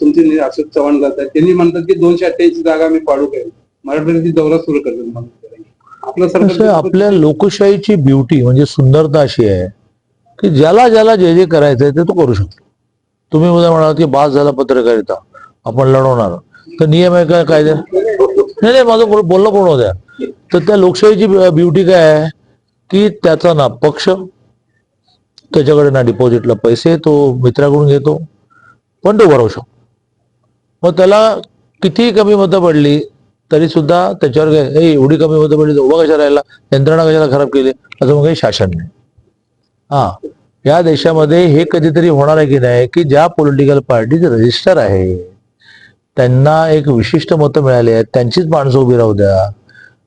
तुमचे अशोक चव्हाण जातात त्यांनी म्हणतात की दोनशे अठ्ठ्याऐंशी जागा आम्ही पाडू काय? मराठवाड्याची दौरा सुरू म्हणून. आपलं सरकार आपल्या लोकशाहीची ब्युटी म्हणजे सुंदरता अशी आहे की ज्याला ज्याला जे जे करायचंय ते तो करू शकतो. तुम्ही उद्या म्हणाल की बास झाला पत्रकारिता आपण लढवणार. तर नियम आहे काय कायदे? नाही नाही माझं बोल- बोलणं पूर्ण द्या. तर त्या लोकशाहीची ब्युटी काय आहे? की त्याचा ना पक्ष त्याच्याकडे ना डिपॉझिटला पैसे तो मित्राकडून घेतो पण तो भरवू शकतो. मग त्याला किती कमी मतं पडली तरी सुद्धा त्याच्यावर काय हे एवढी कमी मतं पडली तर उभा कशा राहिला? यंत्रणा कशाला खराब केली? असं मग काही शासन नाही. हा. या देशामध्ये हे कधीतरी होणार आहे की नाही की ज्या पॉलिटिकल पार्टीचे रजिस्टर आहे त्यांना एक विशिष्ट मतं मिळाली आहेत त्यांचीच माणसं उभी राहू द्या.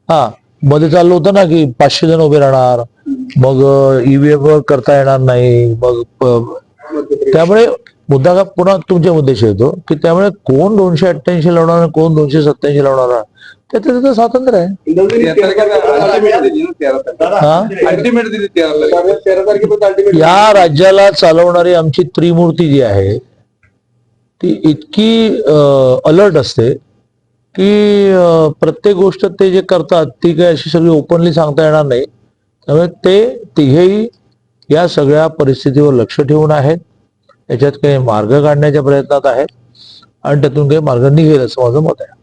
हा. मध्ये चाललं होतं ना की पाचशे जण उभे राहणार मग ईव्हीएम वर करता येणार नाही मग त्यामुळे मुद्दा का पुन्हा तुमच्या मुद्द्याशी येतो की त्यामुळे कोण दोनशे अठ्ठ्याऐंशी लावणार कोण दोनशे सत्याऐंशी लावणार? त्याचं त्याचं स्वातंत्र्य आहे. या राज्याला चालवणारी आमची त्रिमूर्ती जी आहे ती इतकी अलर्ट असते की प्रत्येक गोष्ट ते जे करतात ती काय अशी सगळी ओपनली सांगता येणार नाही. त्यामुळे ते तिघेही या सगळ्या परिस्थितीवर लक्ष ठेवून आहेत. याच्यात काही मार्ग काढण्याच्या प्रयत्नात आहेत आणि त्यातून काही मार्ग निघेल असं माझं मत आहे.